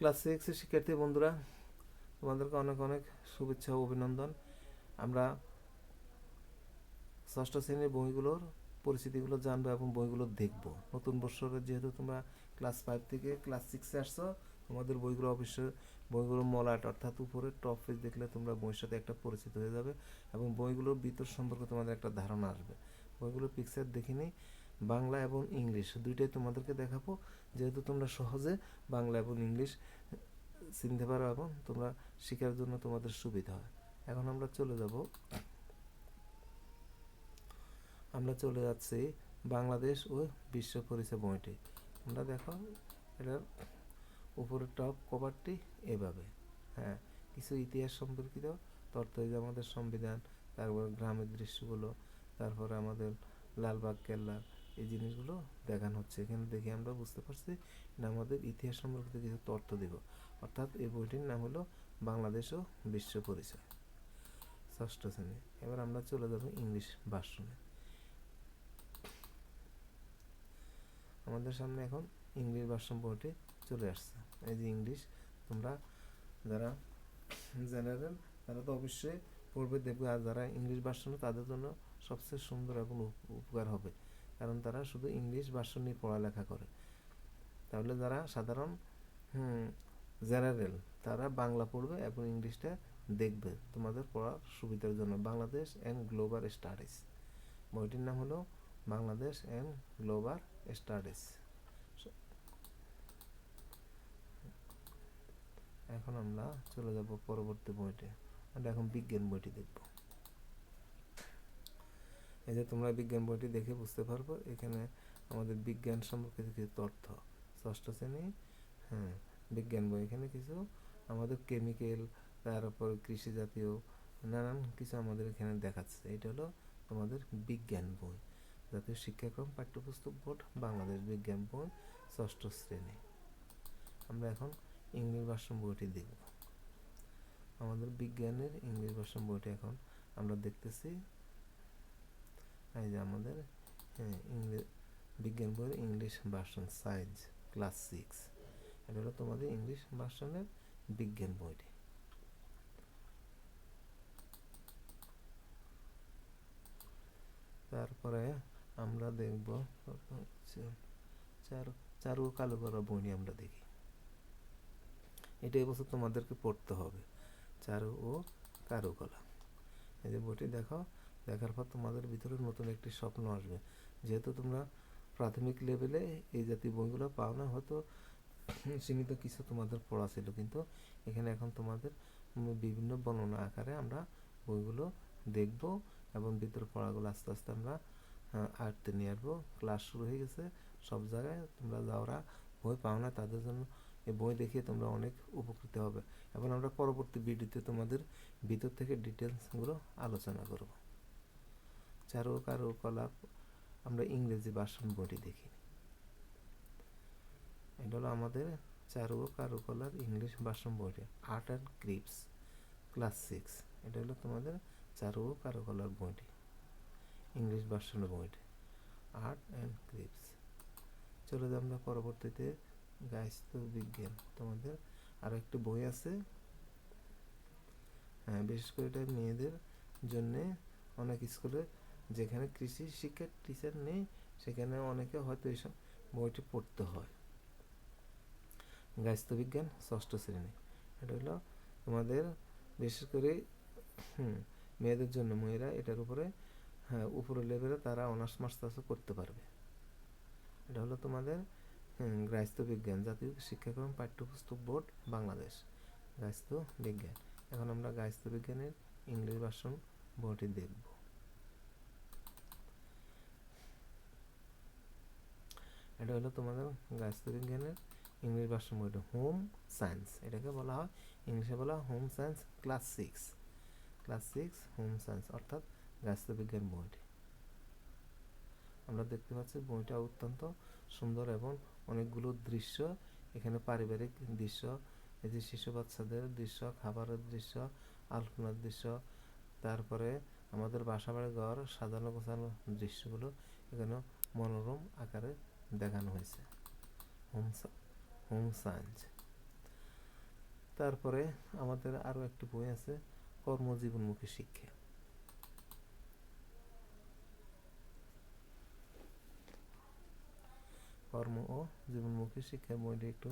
Class সিক্সের শিক্ষার্থী বন্ধুরা, তোমাদেরকে অনেক অনেক শুভেচ্ছা ও অভিনন্দন। আমরা ষষ্ঠ শ্রেণির বইগুলোর পরিচিতিগুলো জানব এবং বইগুলো দেখব। নতুন বছরে যেহেতু তোমরা ক্লাস ফাইভ থেকে ক্লাস সিক্সে আসছো, তোমাদের বইগুলো অবশ্যই, বইগুলো মলাট অর্থাৎ উপরে টপ পেজ দেখলে তোমরা বইয়ের সাথে একটা পরিচিত হয়ে যাবে এবং বইগুলোর ভিতর সম্পর্কে তোমাদের একটা ধারণা আসবে। বইগুলোর পিকচার দেখিনি বাংলা এবং ইংলিশ, দুইটাই তোমাদেরকে দেখাবো। যেহেতু তোমরা সহজে বাংলা এবং ইংলিশ চিনতে পারো এবং তোমরা শেখার জন্য তোমাদের সুবিধা হয়। এখন আমরা চলে যাব। আমরা চলে যাচ্ছি বাংলাদেশ ও বিশ্ব পরিচয় বইটি। আমরা দেখো, এটার উপরের টপ কভারটি এভাবে। হ্যাঁ কিছু ইতিহাস সম্পর্কিত তথ্য আমাদের সংবিধান, তারপর গ্রামের দৃশ্যগুলো, তারপরে আমাদের লালবাগ কেল্লা এই জিনিসগুলো দেখানো হচ্ছে। এখানে দেখে আমরা বুঝতে পারছি এটা আমাদের ইতিহাস সম্পর্কিত কিছু তথ্য দিব। অর্থাৎ এই বইটির নাম হলো বাংলাদেশ ও বিশ্ব পরিচয়। ষষ্ঠ শ্রেণি। এবার আমরা চলে যাব ইংলিশ ভার্সনে আমাদের সামনে এখন ইংলিশ ভার্সন বইটি চলে আসছে। এই যে ইংলিশ, তোমরা যারা জেনারেল, তারা তো অবশ্যই পড়বে, দেখবে, আর যারা ইংলিশ ভার্সনে তাদের জন্য সবচেয়ে সুন্দর এবং উপকার হবে। কারণ তারা শুধু ইংলিশ ভার্সন নিয়ে পড়ালেখা করে। তাহলে যারা সাধারণ জেনারেল, তারা বাংলা পড়বে এবং ইংলিশটা দেখবে। তোমাদের পড়ার সুবিধার জন্য। Bangladesh and global studies. বইটির নাম হলো বাংলাদেশ অ্যান্ড গ্লোবাল স্টাডিজ। এখন আমরা চলে যাব পরবর্তী বইটি আমরা এখন বিজ্ঞান বইটি দেখব। এই যে তোমরা বিজ্ঞান বইটি দেখে বুঝতে পারব, এখানে আমাদের বিজ্ঞান সম্পর্কিত কিছু তথ্য। ষষ্ঠ শ্রেণি হ্যাঁ বিজ্ঞান বই, এখানে কিছু আমাদের কেমিক্যাল, তারপর কৃষি জাতীয়, নানান কিছু আমাদের এখানে দেখাচ্ছে। এটা হলো তোমাদের বিজ্ঞান বই। জাতীয় শিক্ষাক্রম, পাঠ্যপুস্তক বোর্ড, বাংলাদেশ বিজ্ঞান বই, ষষ্ঠ শ্রেণি। আমরা এখন ইংলিশ ভার্সন বইটি দেখব। আমাদের বিজ্ঞানের ইংলিশ ভার্সন বইটি এখন আমরা দেখতেছি এই যে আমাদের ইংলিশ বিজ্ঞান বইয়ের English version science class six এটা হলো তোমাদের ইংলিশ ভার্সনের বিজ্ঞান বইটি। তারপরে আমরা দেখব, চারু চারু কালো করা বই আমরা দেখি। এটা এবছর তোমাদেরকে পড়তে হবে, চারু ও কারুকলা এই যে বইটি দেখো দেখার পর তোমাদের ভিতরে নতুন একটি স্বপ্ন আসবে। যেহেতু তোমরা প্রাথমিক লেভেলে এই জাতীয় বইগুলো পাও না, হয়তো সীমিত কিছু তোমাদের পড়া ছিল। কিন্তু এখানে এখন তোমাদের বিভিন্ন বর্ণনা আকারে আমরা বইগুলো দেখব এবং ভিতরে পড়াগুলো আস্তে আস্তে আমরা আয়ত্তে নিয়ে আসব। ক্লাস শুরু হয়ে গেছে, সব জায়গায় তোমরা যাওরা বই পাও না, তাদের জন্য এই বই দেখিয়ে তোমরা অনেক উপকৃত হবে। এবং আমরা পরবর্তী ভিডিওতে তোমাদের ভিতর থেকে ডিটেলসগুলো আলোচনা করব। চারু কারু কলা আমরা ইংরেজি ভার্সন বইটি দেখি এটা হলো আমাদের চারু কারুকলার ইংলিশ ভার্সন বইটি art and crafts, class six. এটা হলো তোমাদের চারু কারুকলার বইটি, ইংলিশ ভার্সনের বইটি। Art and crafts. চলে যাই আমরা পরবর্তীতে। গাইস্ত বিজ্ঞান, তোমাদের আরও একটি বই আছে। হ্যাঁ বিশেষ করে এটা মেয়েদের জন্যে অনেক স্কুলে যেখানে কৃষি শিক্ষার টিচার নেই সেখানে অনেকে হয়তো এইসব বইটি পড়তে হয়। গাইস্ত বিজ্ঞান ষষ্ঠ শ্রেণি। এটা হলো তোমাদের বিশেষ করে মেয়েদের জন্য মেয়েরা এটার উপরে হ্যাঁ উপরের লেভেলে তারা অনার্স মাস্টার্সও করতে পারবে। এটা হলো তোমাদের হুম, বিজ্ঞান জাতীয় শিক্ষাক্রম পাঠ্যপুস্তক বোর্ড বাংলাদেশ গাইস্ত বিজ্ঞান। এখন আমরা গাইস্ত বিজ্ঞানের ইংলিশ ভার্সন বইটি দেখব। এটা হলো তোমাদের গাইস্ত বিজ্ঞানের ইংলিশ ভার্সন বইটা হোম সায়েন্স এটাকে বলা হয়। ইংলিশে বলা হয় home science class six class six home science অর্থাৎ গাইস্ত বিজ্ঞান বইটি। আমরা দেখতে পাচ্ছি বইটা অত্যন্ত সুন্দর এবং অনেকগুলো দৃশ্য, এখানে পারিবারিক দৃশ্য, এই যে শিশু বাচ্চাদের দৃশ্য, খাবারের দৃশ্য, আলপনার দৃশ্য, তারপরে আমাদের বাসা বাড়ি ঘর সাজানো গোছানো দৃশ্যগুলো এখানে মনোরম আকারে দেখানো হয়েছে। Home science. তারপরে আমাদের আরও একটি বই আছে, কর্মজীবনমুখী শিক্ষা। কর্ম ও জীবনমুখী শিক্ষার বইটি একটু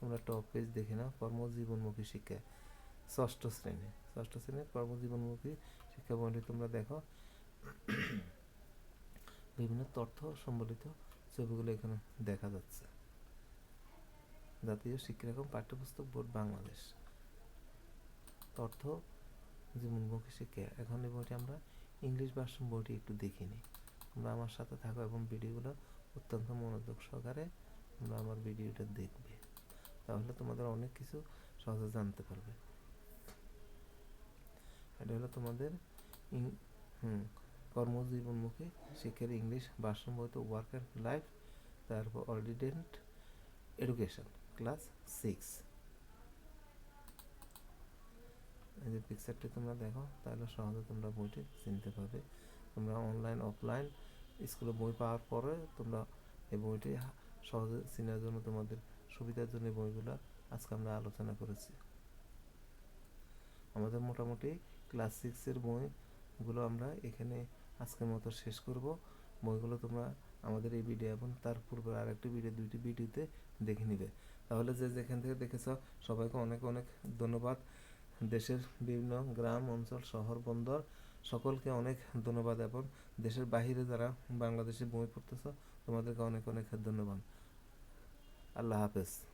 তোমরা টপ পেজ দেখে নাও, কর্মজীবনমুখী শিক্ষা, ষষ্ঠ শ্রেণি। ষষ্ঠ শ্রেণির কর্মজীবনমুখী শিক্ষা বইটি তোমরা দেখো। বিভিন্ন তথ্য সম্বলিত ছবিগুলো এখানে দেখা যাচ্ছে। জাতীয় শিক্ষাক্রম পাঠ্যপুস্তক বোর্ড বাংলাদেশ। তথ্য জীবনমুখী শিক্ষা এখন এই বইটি আমরা ইংলিশ ভার্সন বইটি একটু দেখে নিই তোমরা আমার সাথে থাকো এবং ভিডিওগুলো অত্যন্ত মনোযোগ সহকারে তোমরা আমার ভিডিওটা দেখবে। তাহলে তোমাদের অনেক কিছু সহজে জানতে পারবে। এটা হলো তোমাদের হুম কর্মজীবনমুখী শিক্ষার ইংলিশ বইতে ওয়ার্ক অ্যান্ড লাইফ তারপর অর্ডিডেন্ট এডুকেশন ক্লাস সিক্স এই যে পিকচারটি তোমরা দেখো, তাহলে সহজে তোমরা বইটি চিনতে পারবে। তোমরা অনলাইন অফলাইন স্কুলে বই পাওয়ার পরে তোমরা এই বইটি সহজে চেনার জন্য তোমাদের সুবিধার জন্য বইগুলো আজকে আমরা আলোচনা করেছি। আমাদের মোটামুটি ক্লাস সিক্সের বইগুলো আমরা এখানে আজকের মতো শেষ করব। বইগুলো তোমরা আমাদের এই ভিডিও এবং তার পূর্বে আরেকটি ভিডিও দুইটি ভিডিওতে দেখে নিবে। তাহলে যে যেখান থেকে দেখেছ, সবাইকে অনেক অনেক ধন্যবাদ। দেশের বিভিন্ন গ্রাম, অঞ্চল, শহর, বন্দর, সকলকে অনেক ধন্যবাদ এবং দেশের বাহিরে যারা বাংলাদেশে বই পড়তেছ, তোমাদেরকে অনেক অনেক ধন্যবাদ। আল্লাহ হাফেজ।